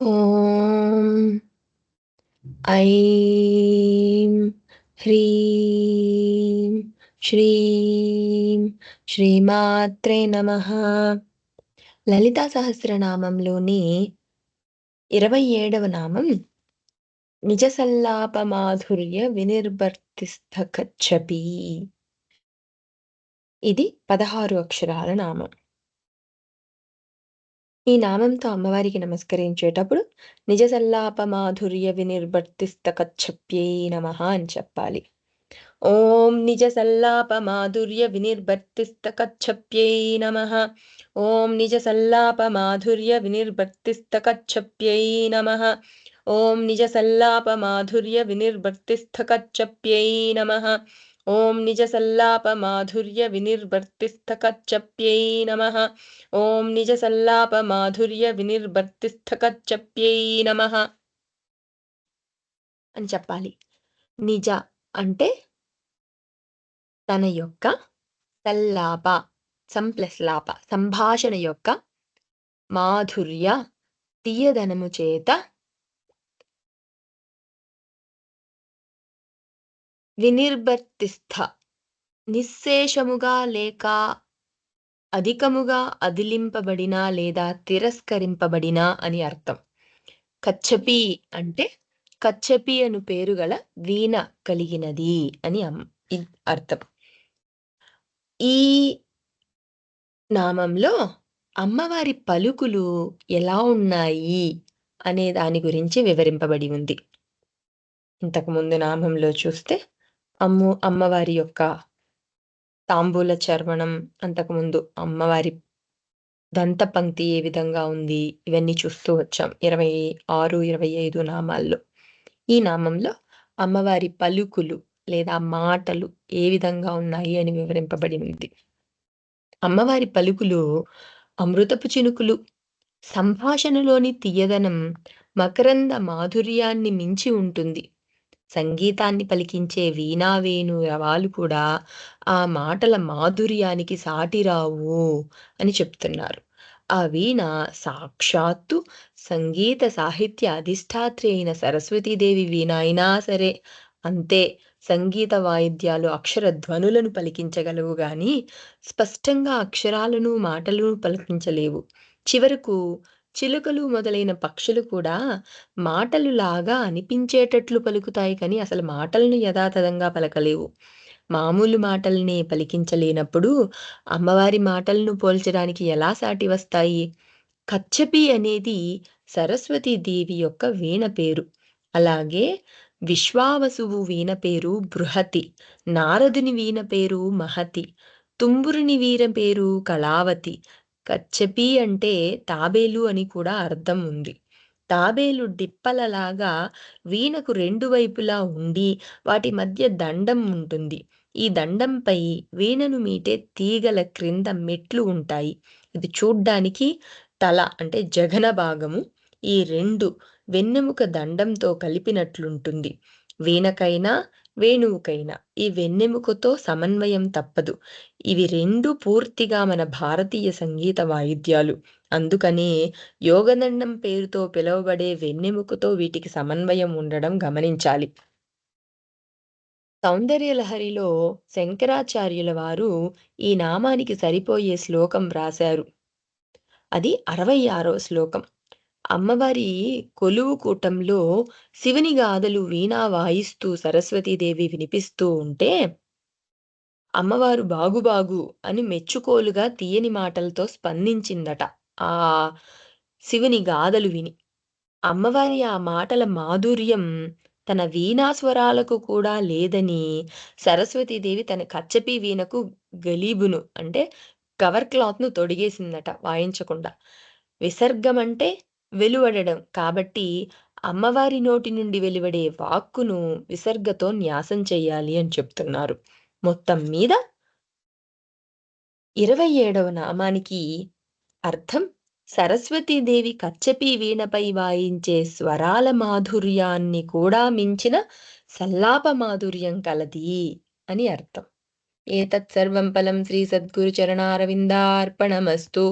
ఓం ఐం హ్రీం శ్రీం శ్రీమాత్రే నమ. లలితా సహస్రనామంలోని ఇరవై ఏడవ నామం నిజ సల్లాప మాధుర్య వినిర్వర్తిస్థ కచ్చపి ఇది పదహారు అక్షరాల నామం. ఈ నామంతో అమ్మవారికి నమస్కరించేటప్పుడు నిజ సల్లాప మాధుర్య వినిర్వర్తిస్త కచ్చప్యై నమ అని చెప్పాలి. ఓం నిజ సల్లాప మాధుర్య వినిర్వర్తిస్త కచ్చప్యై నమ. ఓం నిజ సల్లాప మాధుర్య వినిర్వర్తిస్త కచ్చప్యై నమ. ఓం నిజ సల్లాప మాధుర్య వినిర్వర్తిస్థ కచ్చప్యై నమ. ఓం నిజ సల్లాప మాధుర్య వినిర్వర్తిస్థ నమ. ఓం నిజ సల్లాప మాధుర్య వినిర్వర్తిస్థ నమ. అని చెప్పాలి. నిజ అంటే తన యొక్క సల్లాప సంప్లస్ లాప సంభాషణ యొక్క మాధుర్య తీయదనము చేత వినిర్వర్తిస్థ నిశ్శేషముగా లేక అధికముగా అదిలింపబడినా లేదా తిరస్కరింపబడినా అని అర్థం. కచ్చపి అంటే కచ్చపి అను పేరు గల వీణ కలిగినది అని అర్థం. ఈ నామంలో అమ్మవారి పలుకులు ఎలా ఉన్నాయి అనే దాని గురించి వివరింపబడి ఉంది. ఇంతకుముందు నామంలో చూస్తే అమ్ము అమ్మవారి యొక్క తాంబూల చర్వణం అంతకుముందు అమ్మవారి దంత పంక్తి ఏ విధంగా ఉంది? ఇవన్నీ చూస్తూ వచ్చాం. ఇరవై ఆరు ఇరవై ఐదు నామాల్లో. ఈ నామంలో అమ్మవారి పలుకులు లేదా మాటలు ఏ విధంగా ఉన్నాయి అని వివరింపబడి ఉంది. అమ్మవారి పలుకులు అమృతపు చినుకులు సంభాషణలోని తీయదనం మకరంద మాధుర్యాన్ని మించి ఉంటుంది. సంగీతాన్ని పలికించే వీణావేణు రవాలు కూడా ఆ మాటల మాధుర్యానికి సాటిరావు అని చెప్తున్నారు. ఆ వీణ సాక్షాత్తు సంగీత సాహిత్య అధిష్టాత్రి అయిన సరస్వతీదేవి వీణ అయినా సరే అంతే సంగీత వాయిద్యాలు అక్షర ధ్వనులను పలికించగలవు గాని స్పష్టంగా అక్షరాలను మాటలను పలికించలేవు. చివరకు చిలుకలు మొదలైన పక్షులు కూడా మాటలు లాగా అనిపించేటట్లు పలుకుతాయి కానీ అసలు మాటలను యథాతథంగా పలకలేవు. మామూలు మాటలనే పలికించలేనప్పుడు అమ్మవారి మాటలను పోల్చడానికి ఎలా సాటి వస్తాయి? కచ్చపి అనేది సరస్వతీ దేవి యొక్క వీణ పేరు. అలాగే విశ్వావసువు వీణ పేరు బృహతి నారదుని వీణ పేరు మహతి తుంబురుని వీర పేరు కళావతి కచ్చపి అంటే తాబేలు అని కూడా అర్థం ఉంది. తాబేలు డిప్పలలాగా వీణకు రెండు వైపులా ఉండి వాటి మధ్య దండం ఉంటుంది. ఈ దండంపై వీణను మీటే తీగల క్రింద మెట్లు ఉంటాయి. ఇది చూడ్డానికి తల అంటే జఘన భాగము. ఈ రెండు వెన్నెముక దండంతో కలిపినట్లుంటుంది. వీణకైనా వేణువుకైనా ఈ వెన్నెముకతో సమన్వయం తప్పదు. ఇవి రెండు పూర్తిగా మన భారతీయ సంగీత వాయిద్యాలు. అందుకనే యోగదండం పేరుతో పిలువబడే వెన్నెముకతో వీటికి సమన్వయం ఉండడం గమనించాలి. సౌందర్యలహరిలో శంకరాచార్యుల వారు ఈ నామానికి సరిపోయే శ్లోకం వ్రాశారు అది అరవై ఆరో శ్లోకం. అమ్మవారి కొలువు కూటంలో శివుని గాథలు వీణా వాయిస్తూ సరస్వతీదేవి వినిపిస్తూ ఉంటే అమ్మవారు బాగు బాగు అని మెచ్చుకోలుగా తీయని మాటలతో స్పందించిందట ఆ శివుని గాథలు విని. అమ్మవారి ఆ మాటల మాధుర్యం తన వీణాస్వరాలకు కూడా లేదని సరస్వతీదేవి తన కచ్చపి వీణకు గలీబును అంటే కవర్ క్లాత్ను తొడిగేసిందట వాయించకుండా. విసర్గం అంటే వెలువడడం. కాబట్టి అమ్మవారి నోటి నుండి వెలువడే వాక్కును విసర్గతో న్యాసం చేయాలి అని చెప్తున్నారు. మొత్తం మీద ఇరవై ఏడవ నామానికి అర్థం సరస్వతీదేవి కచ్చపి వీణపై వాయించే స్వరాల మాధుర్యాన్ని కూడా మించిన సల్లాప మాధుర్యం కలది అని అర్థం. ఏతత్ సర్వం ఫలం శ్రీ సద్గురు చరణారవిందార్పణమస్తు.